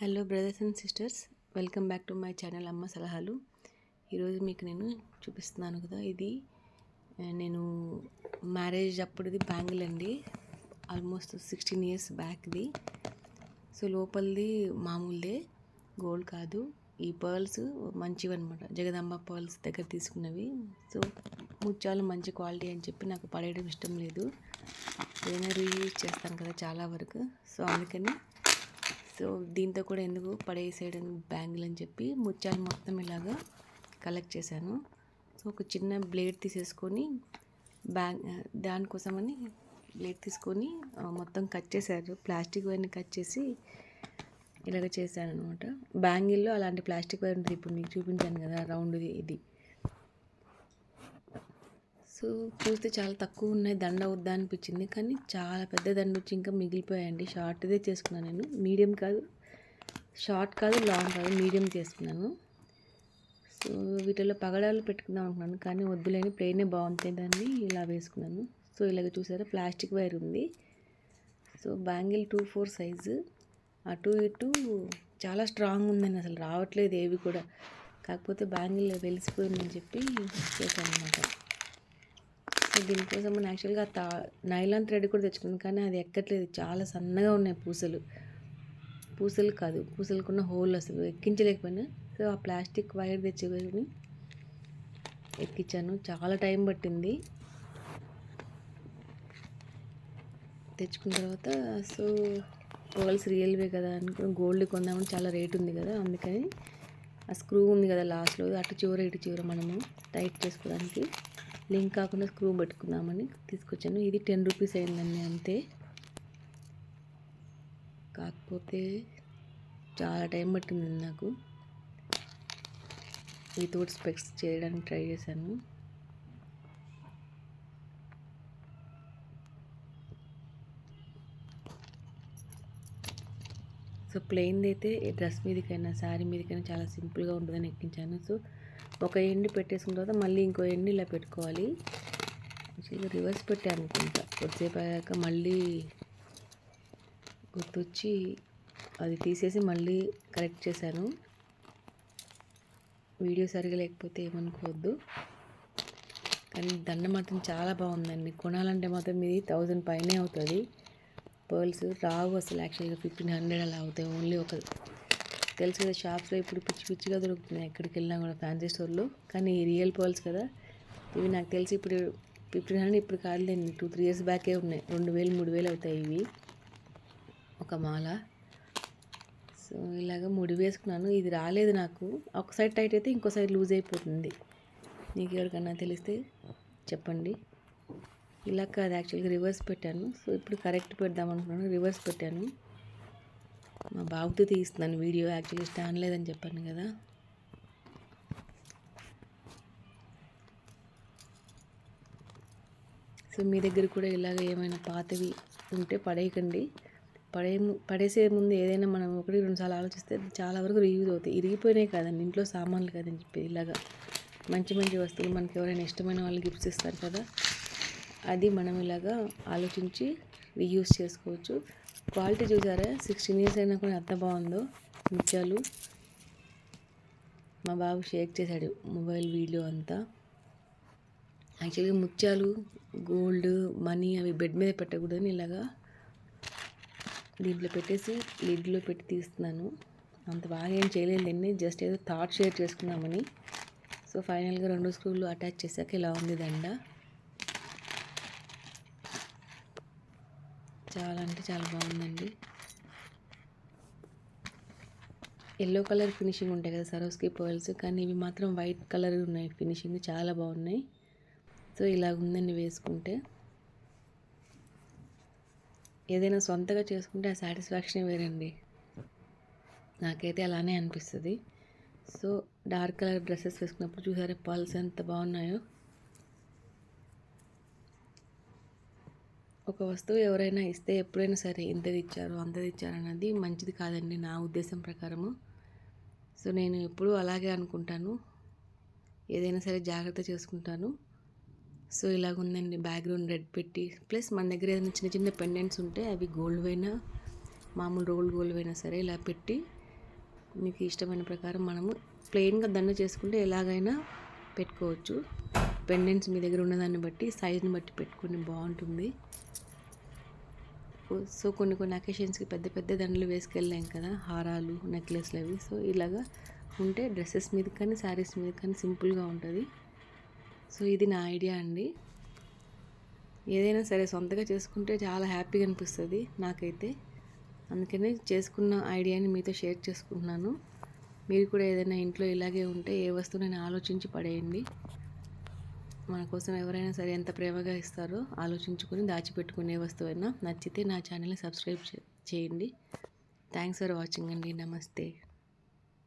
Hello brothers and sisters welcome back to my channel అమ్మ సలహాలు. ఈరోజు మీకు నేను చూపిస్తున్నాను కదా ఇది నేను మ్యారేజ్ అప్పుడుది బ్యాంగిల్ అండి. ఆల్మోస్ట్ సిక్స్టీన్ ఇయర్స్ బ్యాక్ది. సో లోపలిది మామూలుదే గోల్డ్ కాదు. ఈ పర్ల్స్ మంచివి అనమాట జగదాంబ పర్ల్స్ దగ్గర తీసుకున్నవి. సో ముత్యాలు మంచి క్వాలిటీ అని చెప్పి నాకు పడేయడం ఇష్టం లేదు. ఏదైనా రీయూజ్ చేస్తాను కదా చాలా వరకు. సో అందుకని సో దీంతో కూడా ఎందుకు పడేసేయడం బ్యాంగిల్ అని చెప్పి ముత్యాలు మొత్తం ఇలాగా కలెక్ట్ చేశాను. సో ఒక చిన్న బ్లేడ్ తీసేసుకొని బ్యాంగ్ దానికోసమని బ్లేడ్ తీసుకొని మొత్తం కట్ చేశారు. ప్లాస్టిక్ వైర్ని కట్ చేసి ఇలాగ చేశాను అనమాట బ్యాంగిల్లో అలాంటి ప్లాస్టిక్ వైర్ ఉంటుంది. ఇప్పుడు మీకు చూపించాను కదా రౌండ్ది ఇది. సో చూస్తే చాలా తక్కువ ఉన్నాయి దండ వద్దా అనిపించింది. కానీ చాలా పెద్ద దండ వచ్చి ఇంకా మిగిలిపోయాయండి. షార్ట్దే చేసుకున్నాను నేను. మీడియం కాదు షార్ట్ కాదు లాంగ్ కాదు మీడియం చేసుకున్నాను. సో వీటిలో పగడాలు పెట్టుకుందాం అనుకున్నాను. కానీ వద్దులేని ప్లెయినే బాగుంటాయి దాన్ని ఇలా వేసుకున్నాను. సో ఇలాగ చూసారా ప్లాస్టిక్ వైర్ ఉంది. So bangle two four size. అటు ఇటు చాలా స్ట్రాంగ్ ఉందండి అసలు రావట్లేదు ఏవి కూడా. కాకపోతే బ్యాంగిల్ వెలిసిపోయిందని చెప్పి చేశాను అనమాట దీనికోసం మనం యాక్చువల్గా తా నైలాన్ థ్రెడ్ కూడా తెచ్చుకున్నాను. కానీ అది ఎక్కట్లేదు. చాలా సన్నగా ఉన్నాయి పూసలు. పూసలు కాదు. పూసలకున్న హోల్ అసలు. ఎక్కించలేకపోయినా. సో ఆ ప్లాస్టిక్ వైర్ తెచ్చుకొని ఎక్కించాను. చాలా టైం పట్టింది. తెచ్చుకున్న తర్వాత సో పర్ల్స్ రియల్వే కదా అనుకుని గోల్డ్ కొందామని చాలా రేట్ ఉంది కదా. అందుకని ఆ స్క్రూ ఉంది కదా లాస్ట్లో అటు చివర ఇటు చివర మనము టైట్ చేసుకోవడానికి. లింక్ కాకుండా స్క్రూ పెట్టుకుందామని తీసుకొచ్చాను. ఇది టెన్ రూపీస్ అయిందండి అంతే. కాకపోతే చాలా టైం పట్టింది నాకు. వితౌట్ స్పెక్స్ చేయడానికి ట్రై చేశాను. సో ప్లెయిన్ అయితే డ్రెస్ మీదకైనా శారీ మీదకైనా చాలా సింపుల్గా ఉంటుందని ఎక్కించాను. సో ఒక ఎండి పెట్టేసిన తర్వాత మళ్ళీ ఇంకో ఎండి ఇలా పెట్టుకోవాలి. యాక్చువల్గా రివర్స్ పెట్టాను అనుకుంటా. కొద్దిసేపు అయ్యాక మళ్ళీ గుర్తొచ్చి అది తీసేసి మళ్ళీ కరెక్ట్ చేశాను. వీడియో సరిగా లేకపోతే ఏమనుకోవద్దు. కానీ దండ మాత్రం చాలా బాగుందండి. కొనాలంటే మాత్రం ఇది థౌజండ్ పైనే అవుతుంది. పర్ల్స్ రావు అసలు యాక్చువల్గా ఫిఫ్టీన్ హండ్రెడ్ అలా అవుతాయి. ఓన్లీ ఒక తెలుసు కదా షాప్స్లో ఇప్పుడు పిచ్చి పిచ్చిగా దొరుకుతున్నాయి. ఎక్కడికి వెళ్ళినా కూడా ఫ్యాన్సీ స్టోర్లో కానీ రియల్ పర్ల్స్ కదా ఇవి నాకు తెలిసి ఇప్పుడు ఫిఫ్టీన్ హండ్రెడ్ ఇప్పుడు కాదులేండి టూ త్రీ ఇయర్స్ బ్యాకే ఉన్నాయి. రెండు వేలు మూడు వేలు అవుతాయి ఇవి. ఒక మాల. సో ఇలాగ ముడి వేసుకున్నాను. ఇది రాలేదు నాకు. ఒక సైడ్ టైట్ అయితే ఇంకో సైడ్ లూజ్ అయిపోతుంది. నీకు ఎవరికన్నా తెలిస్తే చెప్పండి. ఇలా కాదు యాక్చువల్గా రివర్స్ పెట్టాను. సో ఇప్పుడు కరెక్ట్ పెడదాం అనుకున్నాను. రివర్స్ పెట్టాను. మా బాబుతో తీస్తున్నాను వీడియో. యాక్చువల్లీ స్టాండ్ లేదని చెప్పాను కదా. సో మీ దగ్గర కూడా ఇలాగ ఏమైనా పాతవి ఉంటే పడేయకండి. పడే పడేసే ముందు ఏదైనా మనం ఒకటి రెండుసార్లు ఆలోచిస్తే చాలా వరకు రీయూజ్ అవుతాయి. ఇరిగిపోయినాయి కదండి. ఇంట్లో సామాన్లు కదని చెప్పి ఇలాగా మంచి మంచి వస్తువులు మనకి ఎవరైనా ఇష్టమైన వాళ్ళు గిఫ్ట్స్ ఇస్తారు కదా. అది మనం ఇలాగా ఆలోచించి రీయూజ్ చేసుకోవచ్చు. క్వాలిటీ చూసారా? సిక్స్టీన్ ఇయర్స్ అయినా కూడా ఎంత బాగుందో. ముత్యాలు. మా బాబు షేక్ చేశాడు మొబైల్ వీడియో అంతా. యాక్చువల్గా ముత్యాలు గోల్డ్ మనీ అవి బెడ్ మీద పెట్టకూడదని ఇలాగా దీంట్లో పెట్టేసి లిడ్లో పెట్టి తీస్తున్నాను. అంత బాగా ఏం చేయలేదండి జస్ట్ ఏదో థాట్ షేర్ చేసుకున్నామని సో ఫైనల్గా రెండు స్క్రూలు అటాచ్ చేశాక ఇలా ఉంది దండ. చాలా అంటే చాలా బాగుందండి. ఎల్లో కలర్ ఫినిషింగ్ ఉంటాయి కదా సరోస్కి పర్ల్స్ కానీ ఇవి మాత్రం వైట్ కలర్ ఉన్నాయి. ఫినిషింగ్ చాలా బాగున్నాయి. సో ఇలా ఉందండి వేసుకుంటే. ఏదైనా సొంతగా చేసుకుంటే ఆ సాటిస్ఫాక్షన్ వేరండి. నాకైతే అలానే అనిపిస్తుంది. సో డార్క్ కలర్ డ్రెస్సెస్ వేసుకున్నప్పుడు చూసారా పల్స్ ఎంత బాగున్నాయో. ఒక వస్తువు ఎవరైనా ఇస్తే ఎప్పుడైనా సరే ఇంతది ఇచ్చారు అంతది ఇచ్చారు అన్నది మంచిది కాదండి నా ఉద్దేశం ప్రకారము. సో నేను ఎప్పుడూ అలాగే అనుకుంటాను. ఏదైనా సరే జాగ్రత్త చేసుకుంటాను. సో ఇలాగుందండి బ్యాక్గ్రౌండ్ రెడ్ పెట్టి. ప్లస్ మన దగ్గర ఏదైనా చిన్న చిన్న పెండెంట్స్ ఉంటే అవి గోల్డ్ అయినా మామూలు రోల్ గోల్డ్ అయినా సరే ఇలా పెట్టి మీకు ఇష్టమైన ప్రకారం మనము ప్లెయిన్గా దండ చేసుకుంటే ఎలాగైనా పెట్టుకోవచ్చు. పెండెంట్స్ మీ దగ్గర ఉన్నదాన్ని బట్టి సైజుని బట్టి పెట్టుకుని బాగుంటుంది. సో కొన్ని కొన్ని అకేషన్స్కి పెద్ద పెద్ద దండలు వేసుకెళ్ళాం కదా హారాలు నెక్లెస్లు అవి. సో ఇలాగా ఉంటే డ్రెస్సెస్ మీద కానీ శారీస్ మీద కానీ సింపుల్గా ఉంటుంది. సో ఇది నా ఐడియా అండి. ఏదైనా సరే సొంతగా చేసుకుంటే చాలా హ్యాపీగా అనిపిస్తుంది నాకైతే. అందుకనే చేసుకున్న ఐడియాని మీతో షేర్ చేసుకుంటున్నాను. మీరు కూడా ఏదైనా ఇంట్లో ఇలాగే ఉంటే ఏ వస్తువునైనా ఆలోచించి పడేయండి. మన కోసం ఎవరైనా సరే ఎంత ప్రేమగా ఇస్తారో ఆలోచించుకొని దాచిపెట్టుకునే వస్తువైనా నచ్చితే నా ఛానల్ని సబ్స్క్రైబ్ చేయండి. థ్యాంక్స్ ఫర్ వాచింగ్ అండి. నమస్తే.